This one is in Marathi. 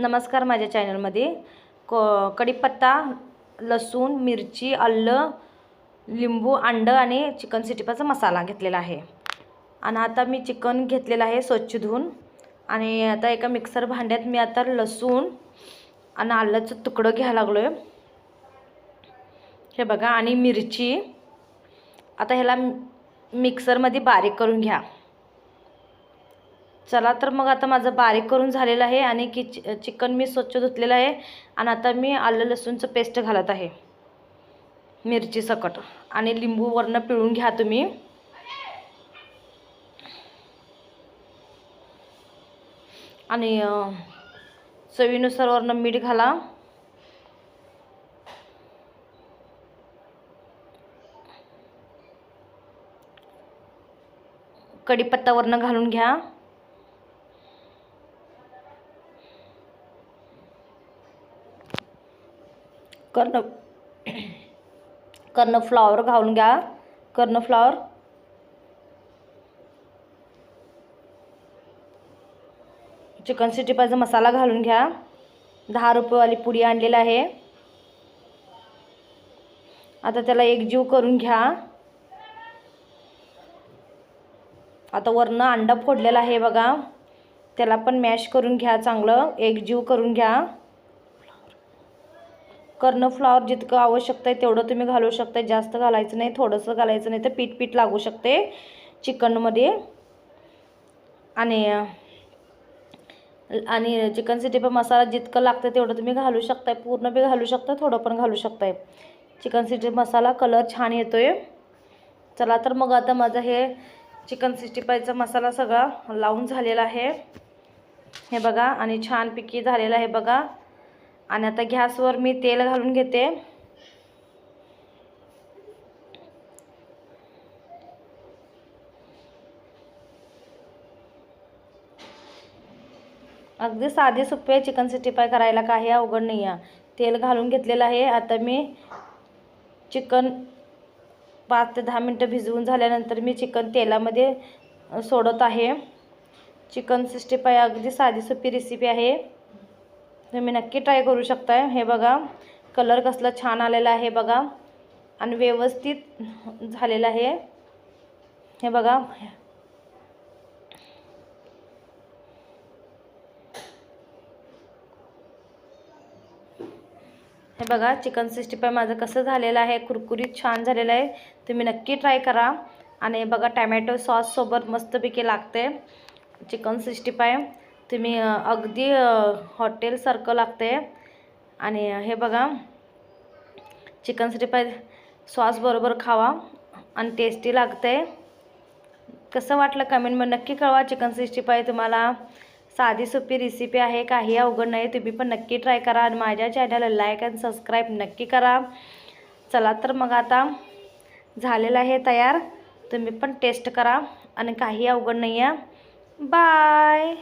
नमस्कार माझ्या चॅनलमध्ये. क कढीपत्ता लसूण मिरची आलं लिंबू अंडं आणि चिकन सिटीपाचा मसाला घेतलेला आहे. आणि आता मी चिकन घेतलेलं आहे स्वच्छ धुवून. आणि आता एका मिक्सर भांड्यात मी आता लसूण आणि आल्याचं तुकडं घ्यायला लागलो आहे हे बघा आणि मिरची. आता ह्याला मिक्सरमध्ये बारीक करून घ्या. चला तर मग आता माझं बारीक करून झालेलं आहे आणि की चि चिकन मी स्वच्छ धुतलेलं आहे आणि आता मी आलं लसूणचं पेस्ट घालत आहे. मिरची सकट आणि लिंबूवरनं पिळून घ्या तुम्ही. आणि चवीनुसारवरनं चवीनुसार वरनं मीठ घाला. कढीपत्तावरनं घालून घ्या. कर्ण कर्णफ्लॉवर घालून घ्या. कर्णफ्लॉवर चिकन सिटी पाहिजे मसाला घालून घ्या. दहा रुपयेवाली पुडी आणलेली आहे. आता त्याला एकजीव करून घ्या. आता वरनं अंडा फोडलेला आहे बघा. त्याला पण मॅश करून घ्या चांगलं. एकजीव करून घ्या. कर्णफ्लॉवर जितकं आवश्यकता आहे तेवढं तुम्ही घालू शकता जास्त घालायचं नाही थोडंसं घालायचं नाही तर पीठ पीठ लागू शकते चिकनमध्ये. आणि आणि चिकन सिटी पण मसाला जितकं लागतं तेवढं तुम्ही घालू शकताय. पूर्ण बी घालू शकता थोडं पण घालू शकताय. चिकन सिटी मसाला कलर छान येतो आहे चला तर मग आता माझं हे चिकन सिक्स्टी फायचा मसाला सगळा लावून झालेला आहे. हे बघा आणि छानपैकी झालेलं आहे बघा. आणि आता गॅसवर मी तेल घालून घेते. अगदी साधी सोपे आहे चिकन सिक्स्टी पाय करायला काही अवघड नाही आहे. तेल घालून घेतलेलं आहे. आता मी चिकन पाच ते दहा मिनटं भिजवून झाल्यानंतर मी चिकन तेलामध्ये सोडत आहे. चिकन सिक्स्टी पाय अगदी साधी सोपी रेसिपी आहे. तुम्ही नक्की ट्राय करू शकताय. हे बघा कलर कसला छान आलेला आहे बघा. आणि व्यवस्थित झालेलं आहे. हे बघा. हे बघा चिकन सिक्स्टी फाय माझं कसं झालेलं आहे. कुरकुरीत छान झालेलं आहे. तुम्ही नक्की ट्राय करा. आणि बघा टॅमॅटो सॉससोबत मस्तपैकी लागते. चिकन सिक्स्टी फाय तुम्ही अगदी हॉटेलसारखं लागतं आहे आणि हे बघा चिकन सिक्स्टी फाय सॉसबरोबर खावा आणि टेस्टी लागते कसं वाटलं कमेंटमध्ये नक्की कळवा. चिकन सिक्स्टी फाय तुम्हाला साधी सोपी रेसिपी आहे काही अवघड नाही. तुम्ही पण नक्की ट्राय करा आणि माझ्या चॅनलला लाईक आणि सबस्क्राईब नक्की करा. चला तर मग आता झालेलं आहे तयार. तुम्ही पण टेस्ट करा आणि काही अवघड नाही आहे बाय